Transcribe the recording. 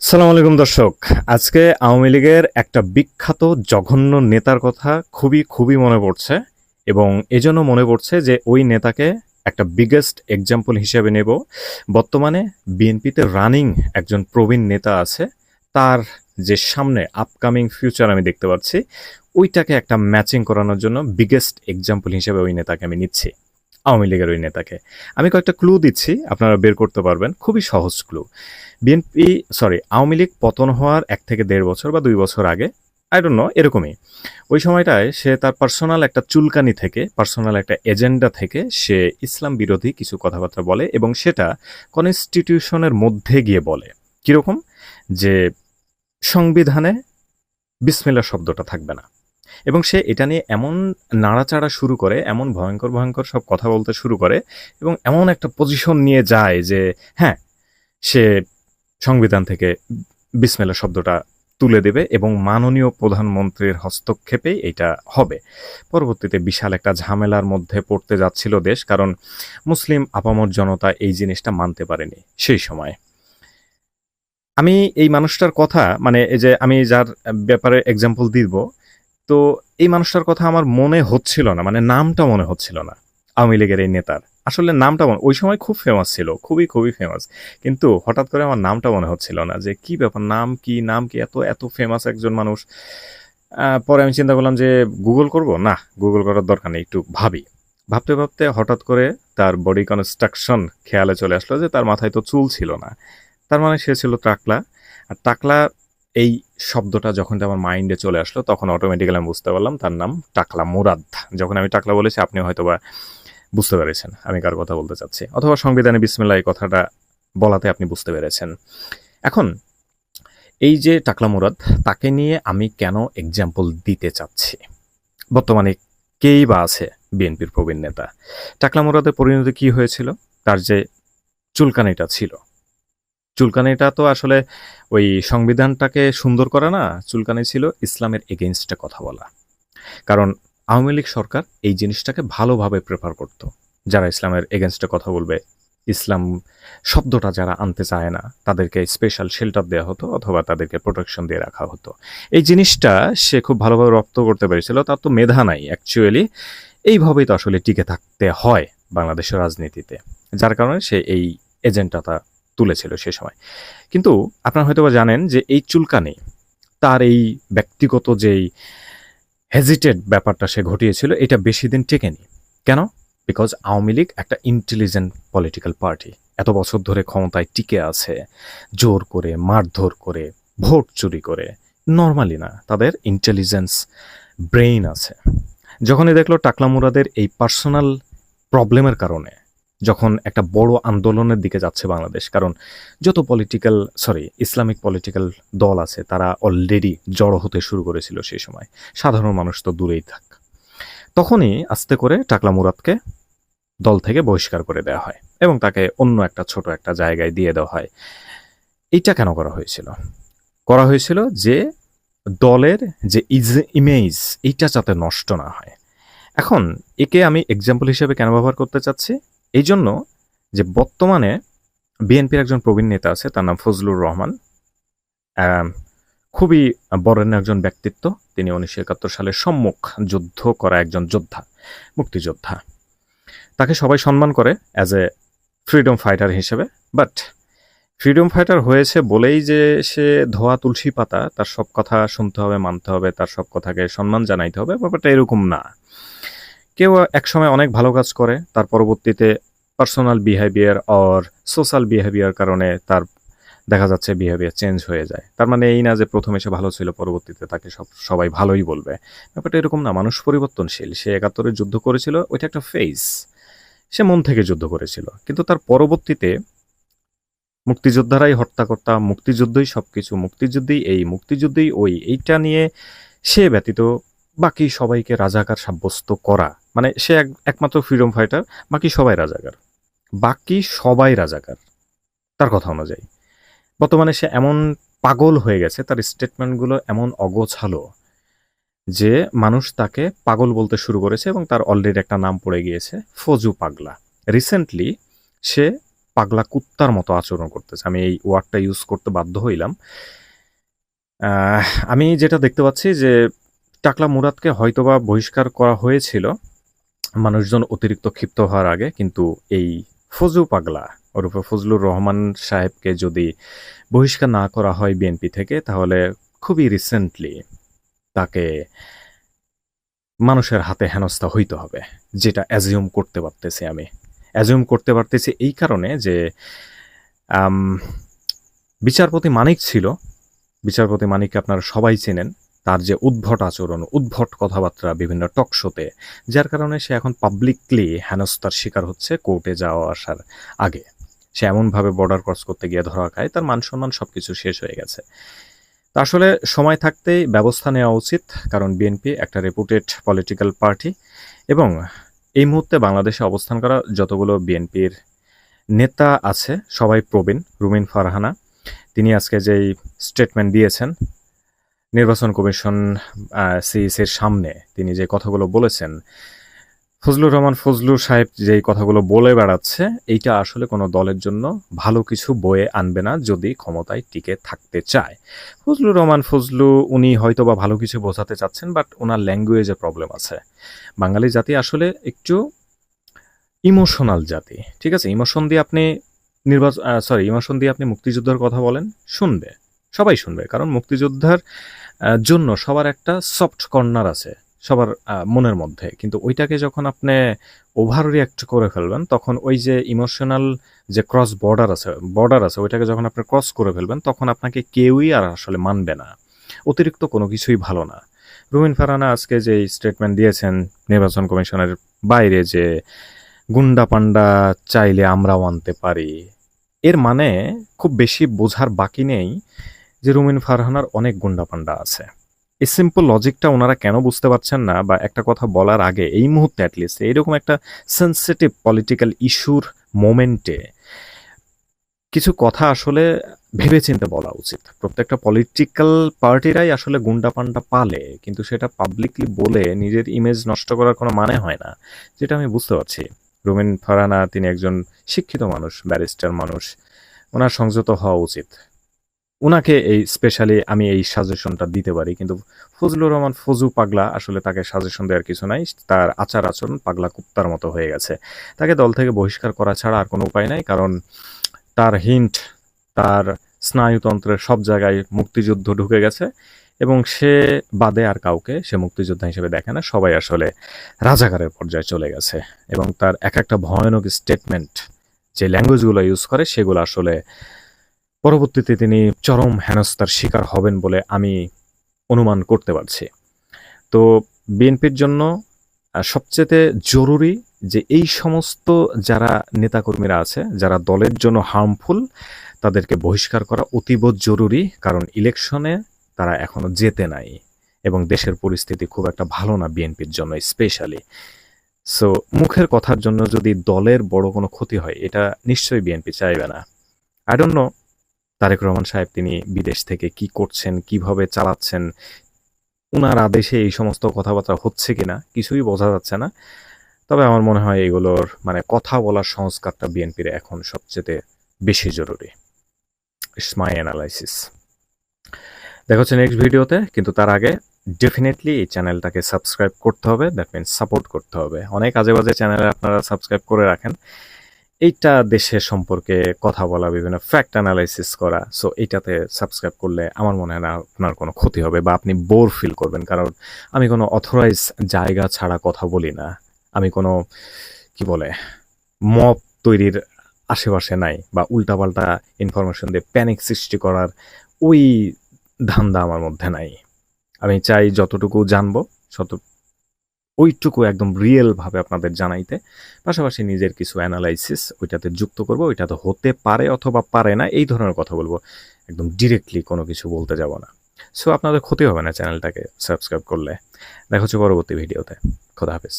সালাম আলাইকুম দর্শক। আজকে আওয়ামী লীগের একটা বিখ্যাত জঘন্য নেতার কথা খুবই খুবই মনে পড়ছে এবং এজন্য মনে পড়ছে যে ওই নেতাকে একটা বিগেস্ট এক্সাম্পল হিসেবে নেব। বর্তমানে বিএনপিতে রানিং একজন প্রবীণ নেতা আছে। তার যে সামনে আপকামিং ফিউচার আমি দেখতে পাচ্ছি, ওইটাকে একটা ম্যাচিং করানোর জন্য বিগেস্ট এক্সাম্পল হিসেবে ওই নেতাকে আমি নিচ্ছি। আওয়ামী লীগের ওই নেতাকে। আমি কয়েকটা ক্লু দিচ্ছি, আপনারা বের করতে পারবেন। খুবই সহজ clue BNP sorry Awami League পতন হওয়ার এক থেকে দেড় বছর বা দুই বছর আগে আই ডোন্ট নো এরকমই। ওই সময়টায় সে তার পার্সোনাল একটা চুলকানি থেকে পার্সোনাল একটা এজেন্ডা থেকে সে ইসলাম বিরোধী কিছু কথাবার্তা বলে এবং সেটা কনস্টিটিউশনের মধ্যে গিয়ে বলে। কীরকম? যে সংবিধানে বিসমিল্লা শব্দটা থাকবে না। এবং সে এটা নিয়ে এমন নাড়াচাড়া শুরু করে, এমন ভয়ঙ্কর ভয়ঙ্কর সব কথা বলতে শুরু করে এবং এমন একটা পজিশন নিয়ে যায় যে হ্যাঁ সে সংবিধান থেকে বিসমেলা শব্দটা তুলে দেবে এবং মাননীয় প্রধানমন্ত্রীর হস্তক্ষেপে এটা হবে। পরবর্তীতে বিশাল একটা ঝামেলার মধ্যে পড়তে যাচ্ছিল দেশ, কারণ মুসলিম আপামর জনতা এই জিনিসটা মানতে পারেনি সেই সময়। আমি এই মানুষটার কথা মানে এই যে আমি যার ব্যাপারে এক্সাম্পল দিব তো এই মানুষটার কথা আমার মনে হচ্ছিল না মানে নামটা মনে হচ্ছিল না, আওয়ামী লীগের এই নেতার। আসলে নামটা মনে, ওই সময় খুব ফেমাস ছিল, খুবই খুবই ফেমাস কিন্তু হঠাৎ করে আমার নামটা মনে হচ্ছিল না, যে কি ব্যাপার, নাম কি নাম কি এত এত ফেমাস একজন মানুষ? পরে আমি চিন্তা করলাম যে গুগল করব? না গুগল করার দরকার নেই, একটু ভাবি। ভাবতে ভাবতে হঠাৎ করে তার বডি কনস্ট্রাকশন খেয়ালে চলে আসলো যে তার মাথায় তো চুল ছিল না। তার মানে সে ছিল টাকলা। আর টাকলা এই শব্দটা যখন আমার মাইন্ডে চলে আসলো, তখন অটোমেটিক্যালি আমি বুঝতে পারলাম তার নাম টাকলা মুরাদ। যখন আমি টাকলা বলেছি, আপনি হয়তো বা বুঝতে পেরেছেন আমি কার কথা বলতে চাচ্ছি। অথবা সংবিধানে বিসমিল্লাহ এই কথাটা বলাতে আপনি বুঝতে পেরেছেন। এখন, এই যে টাকলা মুরাদ, তাকে নিয়ে আমি কেন এক্সাম্পল দিতে চাচ্ছি? বর্তমানে কেই বা আছে বিএনপির প্রবীণ নেতা? টাকলা মুরাদের পরিণতি কি হয়েছিল? তার যে চুলকানিটা ছিল চুলকানিটা তো আসলে ওই সংবিধানটাকে সুন্দর করে না, চুলকানি ছিল ইসলামের এগেনস্টে কথা বলা। কারণ আওয়ামী লীগ সরকার এই জিনিসটাকে ভালোভাবে প্রেফার করত। যারা ইসলামের এগেনস্টে কথা বলবে, ইসলাম শব্দটা যারা আনতে চায় না, তাদেরকে স্পেশাল শেল্টার দেওয়া হতো অথবা তাদেরকে প্রোটেকশন দিয়ে রাখা হতো। এই জিনিসটা সে খুব ভালোভাবে রপ্ত করতে পেরেছিল, তার তো মেধা নাই অ্যাকচুয়ালি এইভাবেই তো আসলে টিকে থাকতে হয় বাংলাদেশের রাজনীতিতে। যার কারণে সে এই এজেন্টটা তুলেছিল সে সময়। কিন্তু আপনারা হয়তোবা জানেন যে এই চুলকানি, তার এই ব্যক্তিগত যেই হেজিটেড ব্যাপারটা সে ঘটিয়েছিল, এটা বেশি দিন টেকেনি। কেন? বিকজ আওয়ামী লীগ একটা ইন্টেলিজেন্ট পলিটিক্যাল পার্টি এত বছর ধরে ক্ষমতায় টিকে আছে, জোর করে, মারধর করে, ভোট চুরি করে। নর্মালি না, তাদের ইন্টেলিজেন্স ব্রেইন আছে। যখনই দেখল টাকলা মুরাদের এই পার্সোনাল প্রবলেমের কারণে যখন একটা বড় আন্দোলনের দিকে যাচ্ছে বাংলাদেশ, কারণ যত পলিটিক্যাল সরি ইসলামিক পলিটিক্যাল দল আছে, তারা অলরেডি জড়ো হতে শুরু করেছিল সেই সময়। সাধারণ মানুষ তো দূরেই থাক। তখনই আস্তে করে টাকলা মুরাদকে দল থেকে বহিষ্কার করে দেওয়া হয় এবং তাকে অন্য একটা ছোট একটা জায়গায় দিয়ে দেওয়া হয়। এইটা কেন করা হয়েছিল? করা হয়েছিল যে দলের যে ইজ, ইমেজ, এইটা যাতে নষ্ট না হয়। এখন একে আমি এক্সাম্পল হিসেবে কেন ব্যবহার করতে চাচ্ছি? এই জন্য যে বর্তমানে বিএনপির একজন প্রবীণ নেতা আছে, তার নাম ফজলুর রহমান খুবই বরেণ্য একজন ব্যক্তিত্ব। তিনি উনিশশো একাত্তর সালে সম্মুখ যুদ্ধ করা একজন যোদ্ধা, মুক্তিযোদ্ধা। তাকে সবাই সম্মান করে অ্যাজ এ ফ্রিডম ফাইটার হিসেবে। বাট ফ্রিডম ফাইটার হয়েছে বলেই যে সে ধোয়া তুলসী পাতা, তার সব কথা শুনতে হবে, মানতে হবে, তার সব কথাকে সম্মান জানাইতে হবে, ব্যাপারটা এরকম না। কেউ একসময় অনেক ভালো কাজ করে, তার পরবর্তীতে personal behaviour or social behaviour কারণে তার দেখা যাচ্ছে বিহেভিয়ার চেঞ্জ হয়ে যায়। তার মানে এই না যে প্রথমে সে ভালো ছিল, পরবর্তীতে তাকে সব, সবাই ভালোই বলবে। ব্যাপারটা এরকম না, মানুষ পরিবর্তনশীল। সে একাত্তরে যুদ্ধ করেছিল, ওইটা একটা ফেজ সে মন থেকে যুদ্ধ করেছিল। কিন্তু তার পরবর্তীতে মুক্তিযোদ্ধারাই হত্যাকর্তা, মুক্তিযুদ্ধই সব কিছু মুক্তিযুদ্ধই এই, মুক্তিযুদ্ধই ওই। এইটা নিয়ে সে ব্যতীত বাকি সবাইকে রাজাকার সাব্যস্ত করা মানে সে একমাত্র ফ্রিডম ফাইটার বাকি সবাই রাজাকার। বাকি সবাই রাজাকার। তার কথা অনুযায়ী। বর্তমানে সে এমন পাগল হয়ে গেছে, তার স্টেটমেন্টগুলো এমন অগোছালো যে মানুষ তাকে পাগল বলতে শুরু করেছে এবং তার অলরেডি একটা নাম পড়ে গিয়েছে, ফজু পাগলা। রিসেন্টলি সে পাগলা কুত্তার মতো আচরণ করতেছে। আমি এই ওয়ার্ডটা ইউজ করতে বাধ্য হইলাম। আমি যেটা দেখতে পাচ্ছি যে টাকলা মুরাদকে হয়তোবা বহিষ্কার করা হয়েছিল মানুষজন অতিরিক্ত ক্ষিপ্ত হওয়ার আগে কিন্তু এই ফজু পাগলা, ওরূপে ফজলুর রহমান সাহেবকে যদি বহিষ্কার না করা হয় বিএনপি থেকে, তাহলে খুবই রিসেন্টলি তাকে মানুষের হাতে হেনস্থা হইতে হবে, যেটা অ্যাজিউম করতে পারতেছি আমি। অ্যাজিউম করতে পারতেছি এই কারণে যে বিচারপতি মানিক ছিল। বিচারপতি মানিককে আপনারা সবাই চেনেন। তার যে উদ্ভট আচরণ, উদ্ভট কথাবার্তা বিভিন্ন টক শোতে, যার কারণে সে এখন পাবলিকলি হেনস্থার শিকার হচ্ছে কোর্টে যাওয়া আসার আগে। সে এমনভাবে বর্ডার ক্রস করতে গিয়ে ধরা খায়, তার মান সম্মান সব কিছু শেষ হয়ে গেছে। তা আসলে সময় থাকতেই ব্যবস্থা নেওয়া উচিত, কারণ বিএনপি একটা রেপুটেড পলিটিক্যাল পার্টি এবং এই মুহূর্তে বাংলাদেশে অবস্থান করা যতগুলো বিএনপির নেতা আছে, সবাই প্রবীণ, রুমিন ফারহানা। তিনি আজকে যেই স্টেটমেন্ট দিয়েছেন নির্বাচন কমিশন সিইসির সামনে তিনি যে কথাগুলো বলেছেন, ফজলুর রহমান ফজলু সাহেব যেই কথাগুলো বলে বেড়াচ্ছে, এইটা আসলে কোনো দলের জন্য ভালো কিছু বয়ে আনবে না যদি ক্ষমতায় টিকে থাকতে চায়। ফজলুর রহমান ফজলু, উনি হয়তো বা ভালো কিছু বোঝাতে চাচ্ছেন, বাট ওনার ল্যাঙ্গুয়েজে প্রবলেম আছে। বাঙালি জাতি আসলে একটু ইমোশনাল জাতি, ঠিক আছে? ইমোশন দিয়ে আপনি নির্বাচন সরি, ইমোশন দিয়ে আপনি মুক্তিযুদ্ধের কথা বলেন, শুনবে। সবাই শুনবে, কারণ মুক্তিযোদ্ধার জন্য সবার একটা সফট কর্নার আছে, সবার মনের মধ্যে। কিন্তু ওইটাকে যখন আপনি ওভার রিয়াক্ট করে ফেলবেন, তখন ওই যে ইমোশনাল যে ক্রস বর্ডার আছে বর্ডার আছে, ওইটাকে যখন আপনি ক্রস করে ফেলবেন, তখন আপনাকে কেউই আর আসলে মানবে না। অতিরিক্ত কোনো কিছুই ভালো না। রুমিন ফারানা আজকে যে স্টেটমেন্ট দিয়েছেন নির্বাচন কমিশনের বাইরে যে, গুন্ডা পান্ডা চাইলে আমরাও আনতে পারি। এর মানে খুব বেশি বোঝার বাকি নেই। যে রুমিন ফারহানার অনেক গুন্ডা পান্ডা আছে। এই সিম্পল লজিকটা ওনারা কেন বুঝতে পারছেন না বা একটা কথা বলার আগে এই মুহূর্তে অ্যাটলিস্ট এইরকম একটা সেন্সিটিভ পলিটিক্যাল ইস্যুর মোমেন্টে কিছু কথা আসলে ভেবেচিন্তে বলা উচিত। প্রত্যেকটা পলিটিক্যাল পার্টিরাই আসলে গুন্ডা পান্ডা পালে, কিন্তু সেটা পাবলিকলি বলে নিজের ইমেজ নষ্ট করার কোনো মানে হয় না, যেটা আমি বুঝতে পারছি। রুমিন ফারানা তিনি একজন শিক্ষিত মানুষ ব্যারিস্টার মানুষ, ওনার সংযত হওয়া উচিত। ওনাকে এই স্পেশালি আমি এই সাজেশনটা দিতে পারি, কিন্তু ফজলুর রহমান ফজু পাগলা আসলে তাকে সাজেশন দেওয়ার কিছু নাই, তার আচার আচরণ পাগলা কুত্তার মতো হয়ে গেছে। তাকে দল থেকে বহিষ্কার করা ছাড়া আর কোনো উপায় নাই, কারণ তার হিন্ট তার স্নায়ুতন্ত্রের সব জায়গায় মুক্তিযুদ্ধ ঢুকে গেছে এবং সে বাদে আর কাউকে, সে মুক্তিযোদ্ধা হিসেবে দেখে না, সবাই আসলে রাজাকারের পর্যায়ে চলে গেছে এবং তার এক একটা ভয়ানক স্টেটমেন্ট যে ল্যাঙ্গুয়েজগুলো ইউজ করে, সেগুলো আসলে পরবর্তীতে তিনি চরম হেনস্থার শিকার হবেন বলে আমি অনুমান করতে পারছি। তো বিএনপির জন্য সবচেয়ে জরুরি যে এই সমস্ত যারা নেতাকর্মীরা আছে, যারা দলের জন্য হার্মফুল তাদেরকে বহিষ্কার করা অতীব জরুরি, কারণ ইলেকশনে তারা এখনও যেতে নাই এবং দেশের পরিস্থিতি খুব একটা ভালো না বিএনপির জন্য স্পেশালি। সো মুখের কথার জন্য যদি দলের বড় কোনো ক্ষতি হয়, এটা নিশ্চয়ই বিএনপি চাইবে না। I don't know Tarique Rahman সাহেব তিনি বিদেশ থেকে কি করছেন, কীভাবে চালাচ্ছেন, উনার আদেশে এই সমস্ত কথাবার্তা হচ্ছে কিনা কিছুই বোঝা যাচ্ছে না। তবে আমার মনে হয় এগুলোর মানে কথা বলার সংস্কারটা বিএনপির এখন সবচেয়ে বেশি জরুরি। ইটস মাই অ্যানালাইসিস দেখা হচ্ছে নেক্সট ভিডিওতে, কিন্তু তার আগে ডেফিনেটলি এই চ্যানেলটাকে সাবস্ক্রাইব করতে হবে দ্যাট মিনস সাপোর্ট করতে হবে। অনেক আজে বাজে চ্যানেলে আপনারা সাবস্ক্রাইব করে রাখেন। এইটা দেশের সম্পর্কে কথা বলা, বিভিন্ন ফ্যাক্ট অ্যানালাইসিস করা সো এইটাতে সাবস্ক্রাইব করলে আমার মনে হয় না আপনার কোনো ক্ষতি হবে বা আপনি বোর ফিল করবেন। কারণ আমি কোনো অথরাইজ জায়গা ছাড়া কথা বলি না। আমি কোনো, কি বলে, মব তৈরির আশেপাশে নাই বা উল্টাপাল্টা ইনফরমেশন দিয়ে প্যানিক সৃষ্টি করার ওই ধান্দা আমার মধ্যে নাই। আমি চাই যতটুকু জানব তত ওইটুকু একদম রিয়েল ভাবে আপনাদের জানাইতে। পাশাপাশি নিজের কিছু অ্যানালাইসিস ওইটাতে যুক্ত করব ওইটাতে হতে পারে অথবা পারে না, এই ধরনের কথা বলব। একদম ডিরেক্টলি কোনো কিছু বলতে যাব না। সো আপনাদের ক্ষতি হবে না চ্যানেলটাকে সাবস্ক্রাইব করলে। দেখা হচ্ছে পরবর্তী ভিডিওতে খোদা হাফেজ।